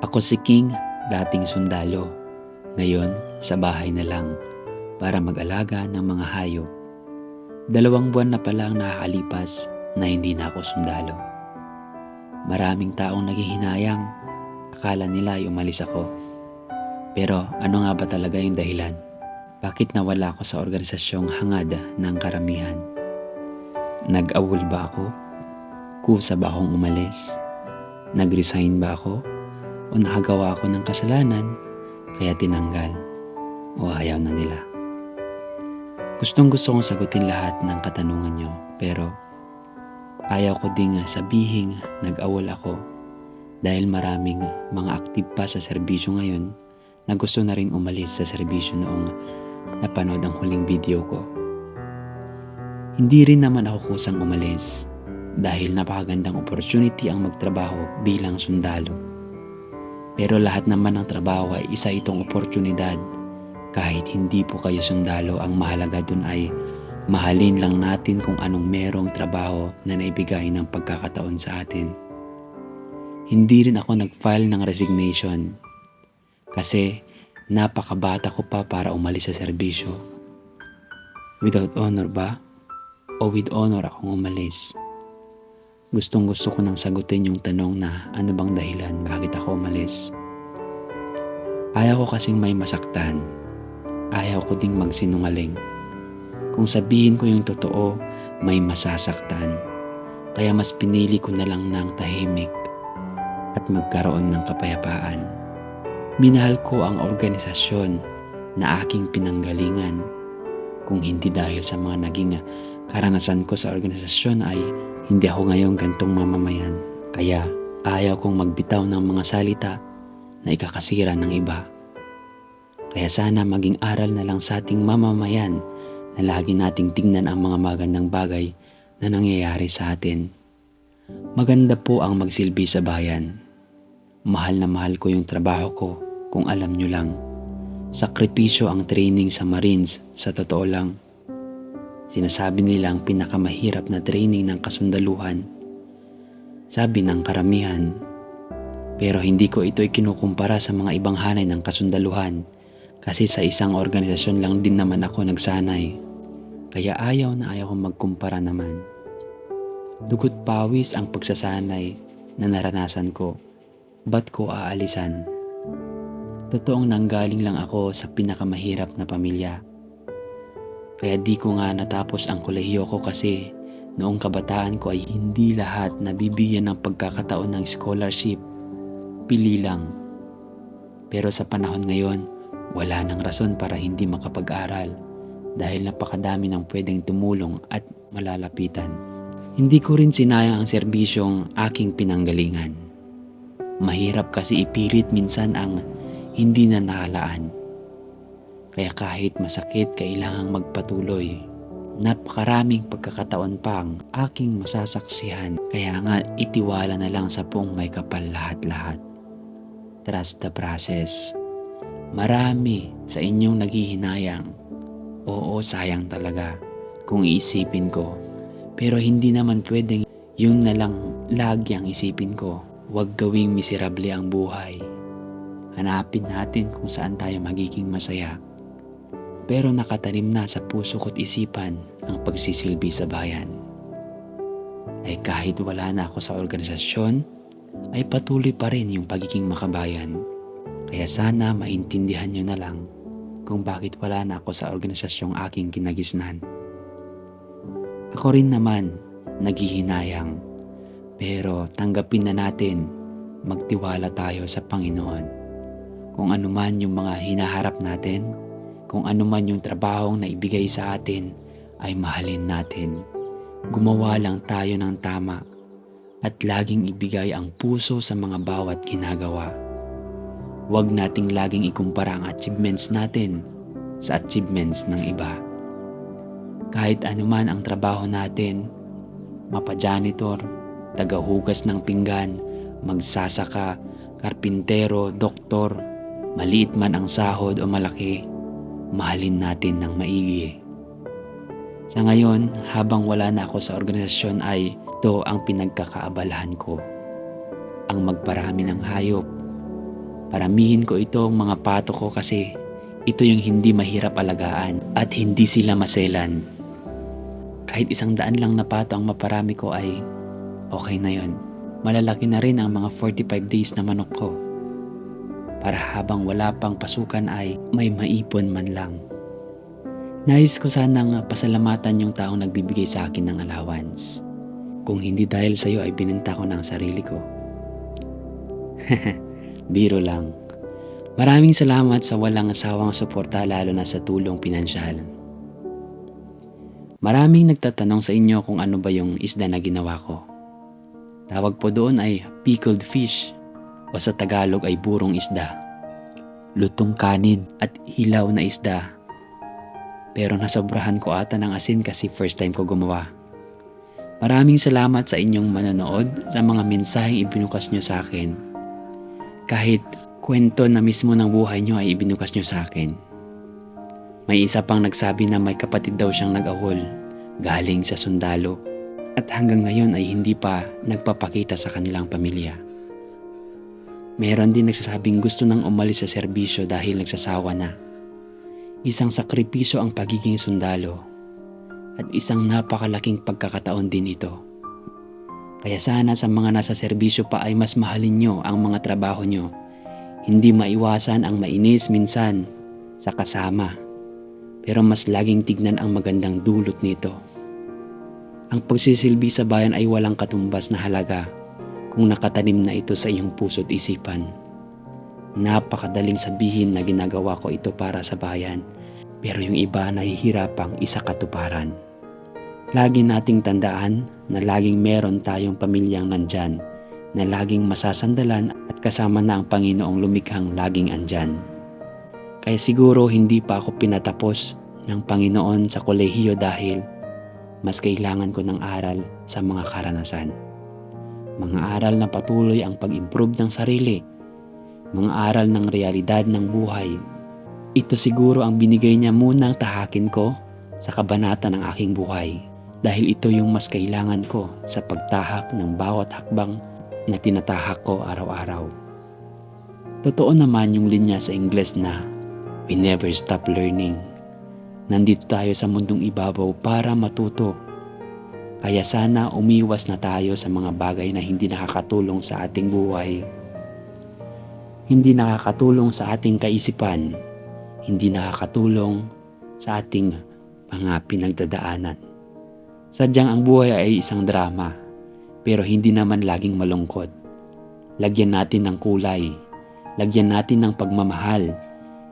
Ako si King, dating sundalo. Ngayon, sa bahay na lang para mag-alaga ng mga hayop. Dalawang buwan na pala ang nakakalipas na hindi na ako sundalo. Maraming taong naghihinayang. Akala nila ay umalis ako. Pero ano nga ba talaga yung dahilan? Bakit nawala ako sa organisasyong hangad ng karamihan? Nag-awol ba ako? Kusa ba akong umalis? Nag-resign ba ako? O nakagawa ako ng kasalanan kaya tinanggal? O ayaw na nila? Gustong gusto kong sagutin lahat ng katanungan nyo pero ayaw ko ding sabihin nag-awol ako dahil maraming mga active pa sa serbisyo ngayon na gusto na rin umalis sa serbisyo noong napanood ang huling video ko. Hindi rin naman ako kusang umalis dahil napakagandang opportunity ang magtrabaho bilang sundalo. Pero lahat naman ng trabaho ay isa itong oportunidad. Kahit hindi po kayo sundalo, ang mahalaga dun ay mahalin lang natin kung anong merong trabaho na naibigay ng pagkakataon sa atin. Hindi rin ako nag-file ng resignation kasi napakabata ko pa para umalis sa serbisyo. Without honor ba? O with honor akong umalis? Gustong gusto ko nang sagutin yung tanong na ano bang dahilan bakit ako umalis. Ayaw ko kasing may masaktan. Ayaw ko ding magsinungaling. Kung sabihin ko yung totoo, may masasaktan. Kaya mas pinili ko na lang ng tahimik at magkaroon ng kapayapaan. Minahal ko ang organisasyon na aking pinanggalingan. Kung hindi dahil sa mga naging karanasan ko sa organisasyon ay hindi ako ngayon gantong mamamayan. Kaya ayaw kong magbitaw ng mga salita na ikakasira ng iba. Kaya sana maging aral na lang sa ating mamamayan na lagi nating tingnan ang mga magandang bagay na nangyayari sa atin. Maganda po ang magsilbi sa bayan. Mahal na mahal ko yung trabaho ko kung alam nyo lang. Sakripisyo ang training sa Marines sa totoo lang. Sinasabi nilang pinakamahirap na training ng kasundaluhan. Sabi ng karamihan. Pero hindi ko ito ikinukumpara sa mga ibang hanay ng kasundaluhan kasi sa isang organisasyon lang din naman ako nagsanay. Kaya ayaw na ayaw kong magkumpara naman. Dugot pawis ang pagsasanay na naranasan ko. Ba't ko aalisan? Totoong nanggaling lang ako sa pinakamahirap na pamilya. Kaya di ko nga natapos ang kolehiyo ko kasi noong kabataan ko ay hindi lahat nabibigyan ng pagkakataon ng scholarship. Pili lang. Pero sa panahon ngayon, wala nang rason para hindi makapag-aral dahil napakadami ng pwedeng tumulong at malalapitan. Hindi ko rin sinayang ang serbisyong aking pinanggalingan. Mahirap kasi ipilit minsan ang hindi na nakalaan. Kaya kahit masakit, kailangang magpatuloy. Napakaraming pagkakataon pa ang aking masasaksihan. Kaya nga itiwala na lang sa pong may kapal lahat-lahat. Trust the process. Marami sa inyong naghihinayang. Oo, sayang talaga kung iisipin ko. Pero hindi naman pwedeng yun na lang lagi ang isipin ko. Huwag gawing miserable ang buhay. Hanapin natin kung saan tayo magiging masaya. Pero nakatanim na sa puso ko't isipan ang pagsisilbi sa bayan. Ay kahit wala na ako sa organisasyon, ay patuloy pa rin yung pagiging makabayan. Kaya sana maintindihan nyo na lang kung bakit wala na ako sa organisasyong aking kinagisnan. Ako rin naman, naghihinayang. Pero tanggapin na natin, magtiwala tayo sa Panginoon. Kung ano man yung mga hinaharap natin, kung ano man yung trabahong na ibigay sa atin, ay mahalin natin. Gumawa lang tayo ng tama at laging ibigay ang puso sa mga bawat ginagawa. Huwag nating laging ikumpara ang achievements natin sa achievements ng iba. Kahit anuman ang trabaho natin, mapa-janitor, tagahugas ng pinggan, magsasaka, karpintero, doktor, maliit man ang sahod o malaki, mahalin natin ng maigi. Sa ngayon, habang wala na ako sa organisasyon ay ito ang pinagkakaabalahan ko. Ang magparami ng hayop Paramihin ko ito ang mga pato ko kasi ito yung hindi mahirap alagaan at hindi sila maselan. Kahit isang daan lang na pato ang maparami ko ay okay na yon. Malalaki na rin ang mga 45 days na manok ko. Para habang wala pang pasukan ay may maipon man lang. Nais ko sanang pasalamatan yung taong nagbibigay sa akin ng allowance. Kung hindi dahil sa iyo ay binenta ko ng sarili ko. Biro lang. Maraming salamat sa walang asawang suporta lalo na sa tulong pinansyal. Maraming nagtatanong sa inyo kung ano ba yung isda na ginawa ko. Tawag po doon ay pickled fish o sa Tagalog ay burong isda. Lutong kanin at hilaw na isda. Pero nasobrahan ko ata ng asin kasi first time ko gumawa. Maraming salamat sa inyong manonood sa mga mensaheng ibinukas nyo sa akin. Kahit kwento na mismo ng buhay nyo ay ibinukas nyo sa akin. May isa pang nagsabi na may kapatid daw siyang nag-awol galing sa sundalo at hanggang ngayon ay hindi pa nagpapakita sa kanilang pamilya. Meron din nagsasabing gusto nang umalis sa serbisyo dahil nagsasawa na. Isang sakripisyo ang pagiging sundalo at isang napakalaking pagkakataon din ito. Kaya sana sa mga nasa serbisyo pa ay mas mahalin nyo ang mga trabaho nyo. Hindi maiwasan ang mainis minsan sa kasama. Pero mas laging tignan ang magandang dulot nito. Ang pagsisilbi sa bayan ay walang katumbas na halaga kung nakatanim na ito sa iyong puso't isipan. Napakadaling sabihin na ginagawa ko ito para sa bayan, pero yung iba nahihirapang isa katuparan. Lagi nating tandaan na laging meron tayong pamilyang nandyan, na laging masasandalan at kasama na ang Panginoong lumikhang laging andyan. Kaya siguro hindi pa ako pinatapos ng Panginoon sa kolehiyo dahil mas kailangan ko ng aral sa mga karanasan. Mga aral na patuloy ang pag-improve ng sarili. Mga aral ng realidad ng buhay. Ito siguro ang binigay niya munang tahakin ko sa kabanata ng aking buhay. Dahil ito yung mas kailangan ko sa pagtahak ng bawat hakbang na tinatahak ko araw-araw. Totoo naman yung linya sa Ingles na We never stop learning. Nandito tayo sa mundong ibabaw para matuto. Kaya sana umiwas na tayo sa mga bagay na hindi nakakatulong sa ating buhay. Hindi nakakatulong sa ating kaisipan. Hindi nakakatulong sa ating mga pinagdadaanan. Sadyang ang buhay ay isang drama, pero hindi naman laging malungkot. Lagyan natin ng kulay, lagyan natin ng pagmamahal,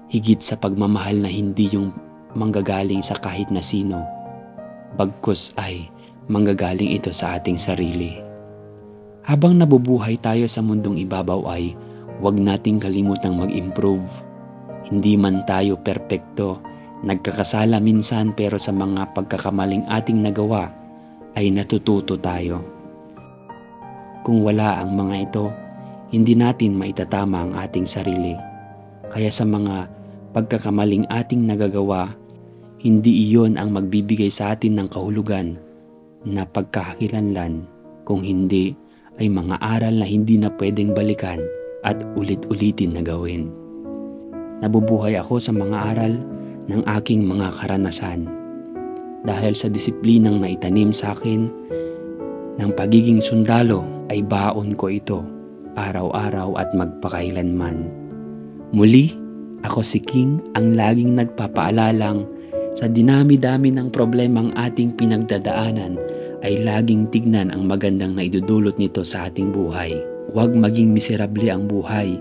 higit sa pagmamahal na hindi yung manggagaling sa kahit na sino. Bagkus ay manggagaling ito sa ating sarili. Habang nabubuhay tayo sa mundong ibabaw ay huwag nating kalimutang mag-improve. Hindi man tayo perpekto, nagkakasala minsan pero sa mga pagkakamaling ating nagawa ay natututo tayo. Kung wala ang mga ito, hindi natin maitatama ang ating sarili. Kaya sa mga pagkakamaling ating nagagawa, hindi iyon ang magbibigay sa atin ng kahulugan na pagkakakilanlan kung hindi ay mga aral na hindi na pwedeng balikan at ulit-ulitin na gawin. Nabubuhay ako sa mga aral ng aking mga karanasan dahil sa disiplinang naitanim sa akin ng pagiging sundalo ay baon ko ito araw-araw at magpakailanman. Muli, ako si King ang laging nagpapaalalang sa dinami-dami ng problemang ating pinagdadaanan ay laging tignan ang magandang na idudulot nito sa ating buhay. Huwag maging miserable ang buhay.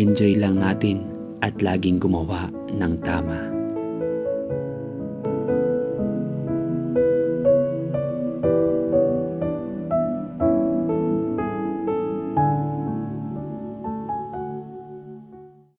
Enjoy lang natin at laging gumawa ng tama.